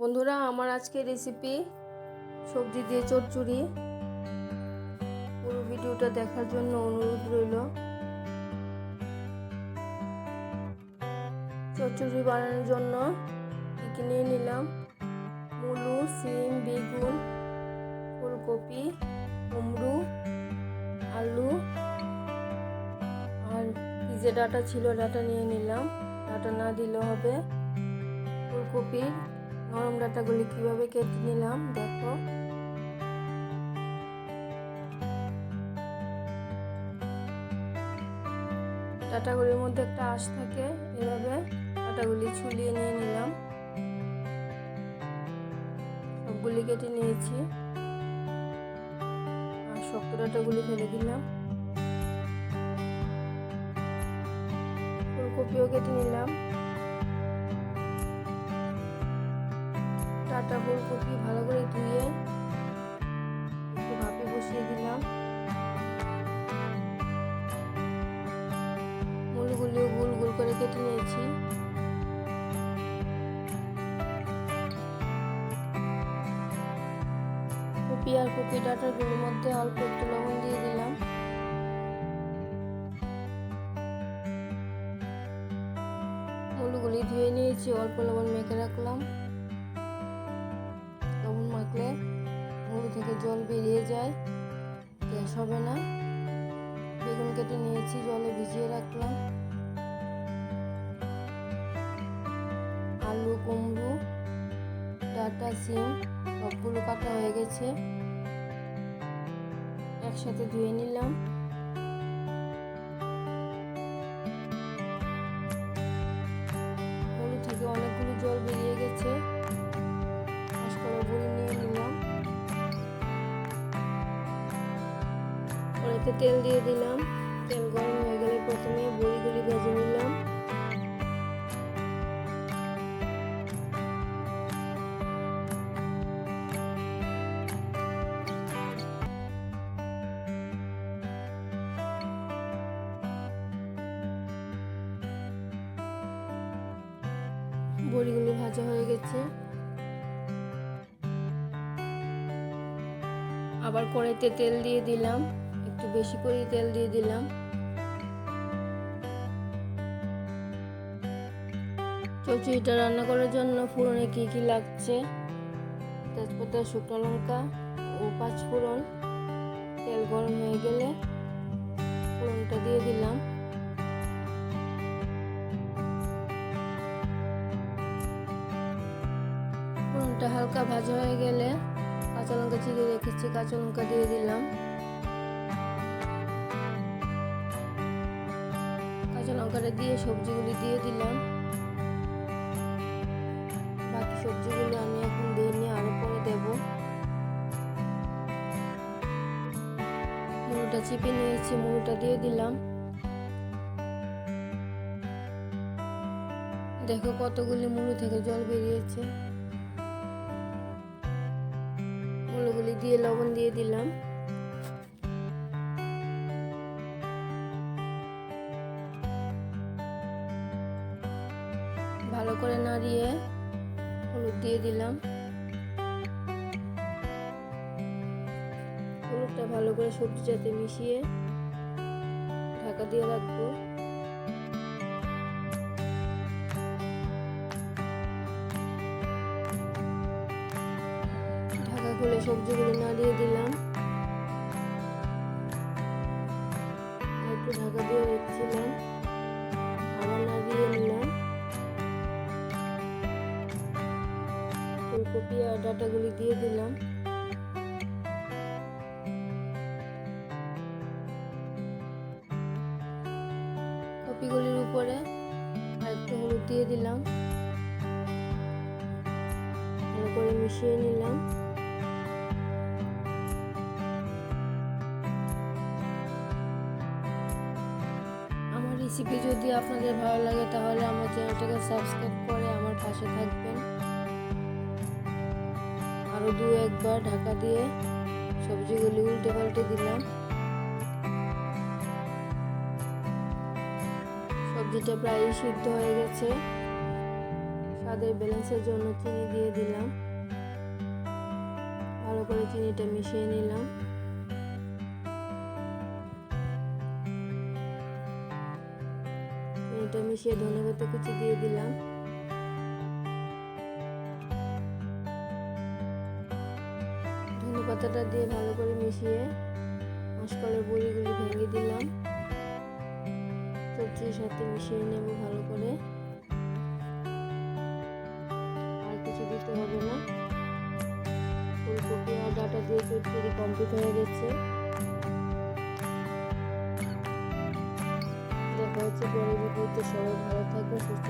বন্ধুরা, আমার আজকে রেসিপি সবজি দিয়ে চচ্চড়ি। পুরো ভিডিওটা দেখার জন্য অনুরোধ রইল। চচ্চড়ি বানানোর জন্য কী নিয়ে নিলাম মুলু, সিম, বেগুন, ফুলকপি, কুমড়ো, আলু আর যে ডাটা ছিল, ডাটা নিয়ে নিলাম। ডাটা না দিলে হবে। ফুলকপির নরম ডাটাগুলি কীভাবে কেটে নিলাম, দেখো। ডাটাগুলির মধ্যে একটা আঁশ থাকে, এভাবে ডাটাগুলি ছুলিয়ে নিয়ে নিলাম। সবগুলি কেটে নিয়েছি। আর শক্ত ডাটাগুলি ফেলে দিলাম। ফুলকপিও কেটে নিলাম। টাটা ফুলকপি ভালো করে ধুয়ে একটু ভাপে বসিয়ে দিলাম। মুলগুলিও গোল গোল করে কেটে নিয়েছি। কপি আর কপি ডাটাগুলোর মধ্যে অল্প একটু লবণ দিয়ে দিলাম। মুলগুলি ধুয়ে নিয়েছি, অল্প লবণ মেখে রাখলাম। মাখলে মুড়ি থেকে জল বেরিয়ে যায়, গ্যাস হবে না। বেগুন কেটে নিয়েছি, জলে ভিজিয়ে রাখলাম। আলু, কুমড়ো, ডাটা, সিম সবগুলো কাটা হয়ে গেছে। একসাথে ধুয়ে নিলাম। কড়াইতে তেল দিয়ে দিলাম। তেল গরম হয়ে গেলে প্রথমে বড়িগুলি ভেজে নিলাম। বড়িগুলি ভাজা হয়ে গেছে। আবার কড়াইতে তেল দিয়ে দিলাম। একটু বেশি করে তেল দিয়ে দিলাম। চচড়িটা রান্না করার জন্য ফোড়নে কী কী লাগছে? তেজপাতা, শুকনো লঙ্কা ও পাঁচ ফোড়ন। তেল গরম হয়ে গেলে ফোড়নটা দিয়ে দিলাম। ফোড়নটা হালকা ভাজা হয়ে গেলে কাঁচা লঙ্কা চিড়ে রেখেছি, কাঁচা লঙ্কা দিয়ে দিলাম। কাঁচা লঙ্কাটা দিয়ে, সবজিগুলি দিয়ে দিলাম। বাকি সবজিগুলো আমি এখন দিয়ে নিয়ে আরও পরে দেব। মুড়োটা চিপে নিয়েছি, মুড়োটা দিয়ে দিলাম। দেখো কতগুলি মুড়ো থেকে জল বেরিয়েছে। মুলোগুলি দিয়ে লবণ দিয়ে দিলাম। ভালো করে নাড়িয়ে হলুদ দিয়ে দিলাম। হলুদটা ভালো করে সবজির সাথে মিশিয়ে ঢাকা দিয়ে রাখব। ঢাকা খুলে সবজিগুলো নাড়িয়ে দিলাম। ফুলকপি আর ডাটাগুলি দিয়ে দিলাম। কপিগুলির উপরে আর একটু হলুদ দিয়ে দিলাম। ভালো করে মিশিয়ে নিলাম। রেসিপি যদি আপনাদের ভালো লাগে তাহলে আমার চ্যানেলটাকে সাবস্ক্রাইব করে আমার পাশে থাকবেন। আরও দু একবার ঢাকা দিয়ে সবজিগুলি উল্টে পাল্টে দিলাম। সবজিটা প্রায় সিদ্ধ হয়ে গেছে। স্বাদের ব্যালেন্সের জন্য চিনি দিয়ে দিলাম। ভালো করে চিনিটা মিশিয়ে নিলাম। চিনিটা মিশিয়ে ধনে পাতা কুচি দিয়ে দিলাম। পাতাটা দিয়ে ভালো করে মিশিয়ে মাসকলের বড়িগুলি ভেঙে দিলাম। সবজির সাথে মিশিয়ে নেব ভালো করে। আর কিছু দিতে হবে না। ফুলকপি আর ডাটা দিয়ে চটচড়ি কমপ্লিট হয়ে গেছে। দেখা হচ্ছে পরের সবাই ভালো থাকবে সুস্থ